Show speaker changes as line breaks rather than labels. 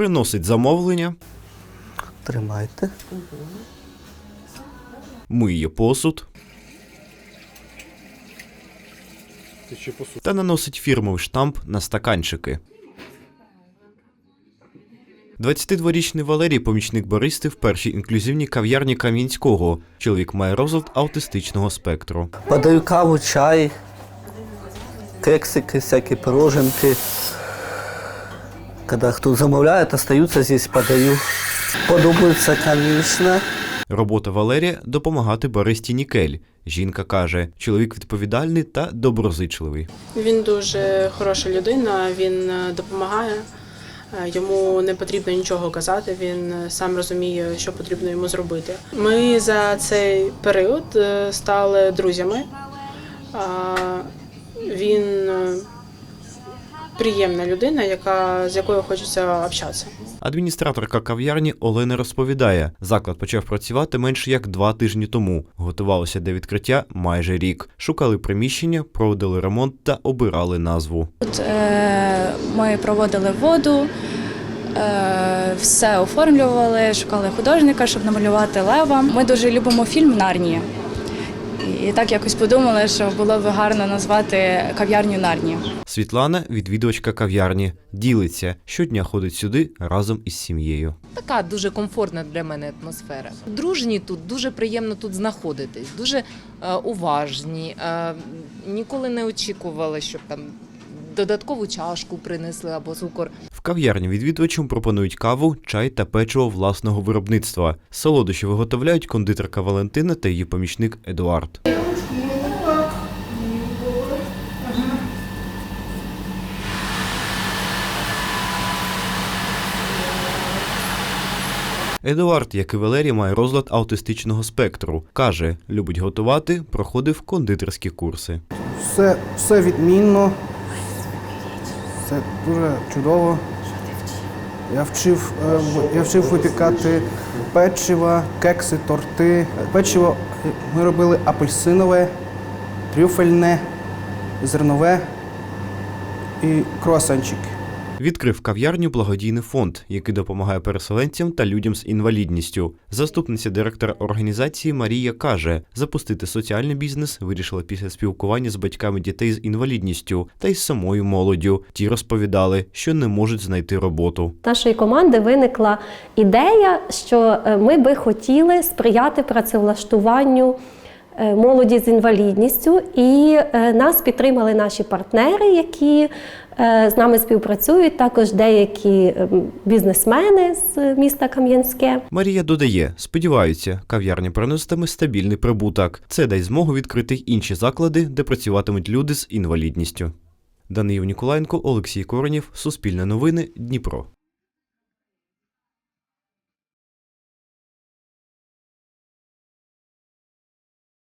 приносить замовлення,
Тримайте.
миє посуд та наносить фірмовий штамп на стаканчики. 22-річний Валерій, помічник баристи в першій інклюзивній кав'ярні Кам'янського. Чоловік має розлад аутистичного спектру.
Подаю каву, чай, кексики, всякі пироженки. Когда кто замовляет, остаются здесь, подаю. Подобается, конечно.
Робота Валерія допомагати баристі Нікель. Жінка каже, чоловік відповідальний та доброзичливий.
Він дуже хороша людина, він е, допомагає. Е, Йому не потрібно нічого казати, він е, сам розуміє, що потрібно йому зробити. Ми за цей період стали друзями. Він приємна людина, яка, з якою хочеться общатися.
Адміністраторка кав'ярні Олена розповідає, заклад почав працювати менше як два тижні тому. Готувалося до відкриття майже рік. Шукали приміщення, проводили ремонт та обирали назву.
Тут е, ми проводили воду, е, все оформлювали, шукали художника, щоб намалювати лева. Ми дуже любимо фільм Нарнія. І так якось подумали, що було б гарно назвати кав'ярню Нарні.
Світлана, відвідувачка кав'ярні, ділиться щодня ходить сюди разом із сім'єю.
Така дуже комфортна для мене атмосфера. Дружні тут, дуже приємно тут знаходитись, дуже е, уважні. Е, ніколи не очікувала, щоб там додаткову чашку принесли або цукор.
В кав'ярні відвідувачам пропонують каву, чай та печиво власного виробництва. Солодощі виготовляють кондитерка Валентина та її помічник Едуард. Едуард, як і Валерій, має розлад аутистичного спектру. Каже, любить готувати, проходив кондитерські курси.
Все, все відмінно. Все дуже чудово. Я вчив, е, я вчив випікати печиво, кекси, торти. Печиво е, ми робили апельсинове, трюфельне, зернове і круасанчики.
Відкрив кав'ярню благодійний фонд, який допомагає переселенцям та людям з інвалідністю. Заступниця директора організації Марія каже, запустити соціальний бізнес вирішила після спілкування з батьками дітей з інвалідністю та й з самою молоддю. Ті розповідали, що не можуть знайти роботу.
нашої команди виникла ідея, що е, ми би хотіли сприяти працевлаштуванню молоді з інвалідністю, і е, нас підтримали наші партнери, які е, з нами співпрацюють, також деякі ем, бізнесмени з міста Кам'янське.
Марія додає, сподіваються, кав'ярня приноситиме стабільний прибуток. Це дасть змогу відкрити інші заклади, де працюватимуть люди з інвалідністю. Даниїв Ніколаєнко, Олексій Коронів, Суспільне новини, Дніпро.